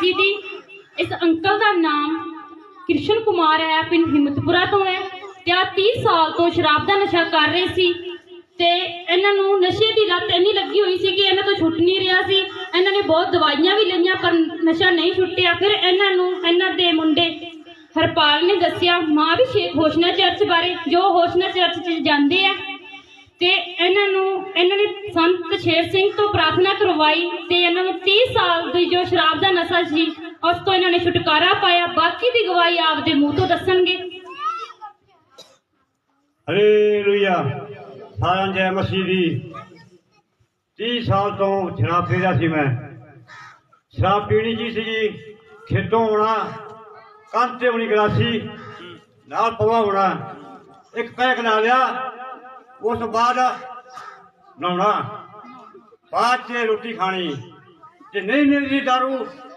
ਜੀ ਦੀ। ਇਸ ਅੰਕਲ ਦਾ ਨਾਮ ਕ੍ਰਿਸ਼ਨ ਕੁਮਾਰ ਹੈ, ਪਿੰਡ ਹਿੰਮਤਪੁਰਾ ਤੋਂ ਹੈ ਤੇ ਆ 30 ਸਾਲ ਤੋਂ ਸ਼ਰਾਬ ਦਾ ਨਸ਼ਾ ਕਰ ਰਹੇ ਸੀ ਤੇ ਇਹਨਾਂ ਨੂੰ ਨਸ਼ੇ ਦੀ ਲੱਤ ਇੰਨੀ ਲੱਗੀ ਹੋਈ ਸੀ ਕਿ ਇਹਨਾਂ ਤੋਂ ਛੁੱਟ ਨਹੀਂ ਰਿਹਾ ਸੀ। ਇਹਨਾਂ ਨੇ ਬਹੁਤ ਦਵਾਈਆਂ ਵੀ ਲਈਆਂ, ਪਰ ਨਸ਼ਾ ਨਹੀਂ ਛੁੱਟਿਆ। ਫਿਰ ਇਹਨਾਂ ਨੂੰ ਇਹਨਾਂ ਦੇ ਮੁੰਡੇ ਹਰਪਾਲ ਨੇ ਦੱਸਿਆ, ਮਾਂ ਵੀ ਸ਼ੇਖ ਹੋਸ਼ਨਾ ਚਰਚ ਬਾਰੇ ਜੋ ਹੋਸ਼ਨਾ ਚਰਚ 'ਚ ਜਾਂਦੇ ਆ ਤੇ ਇਹਨਾਂ ਨੂੰ ਸੰਤ ਸ਼ੇਰ ਸਿੰਘ ਤੋਂ ਪ੍ਰਾਰਥਨਾ ਕਰਵਾਈ ਤੇ ਇਹਨਾਂ ਨੂੰ 30 ਸਾਲ ਦੀ ਜੋ ਸ਼ਰਾਬ ਦਾ ਨਸ਼ਾ ਸੀ, ਉਸ ਤੋਂ ਇਹਨਾਂ ਨੇ ਛੁਟਕਾਰਾ ਪਾਇਆ, ਬਾਕੀ ਦੀ ਗਵਾਹੀ ਆਪਦੇ ਮੂੰਹ ਤੋਂ ਦੱਸਣਗੇ। ਹਾਲੇਲੂਇਆ ਸਾਰਿਆਂ ਜੈ ਮਸੀਹ ਦੀ 30 ਸਾਲ ਤੋਂ ਸ਼ਰਾਬ ਪੀਦਾ ਸੀ ਮੈਂ। ਸ਼ਰਾਬ ਪੀਣੀ ਜੀ ਸੀ ਖੇਤੋਂ ਆਉਣਾ, ਕੰਧ ਤੇ ਹੋਣੀ ਗਲਾਸੀ, ਨਾਲ ਪਵਾ ਹੋਣਾ। ਇੱਕ ਪੈਕ ਲਾ ਲਿਆ, ਉਸ ਤੋਂ ਬਾਅਦ ਨਹਾਉਣਾ। ਬਾਅਦ ਚ ਰੋਟੀ ਖਾਣੀ। ਤੇ ਨਹੀਂ ਮਿਲਦੀ ਦਾਰੂ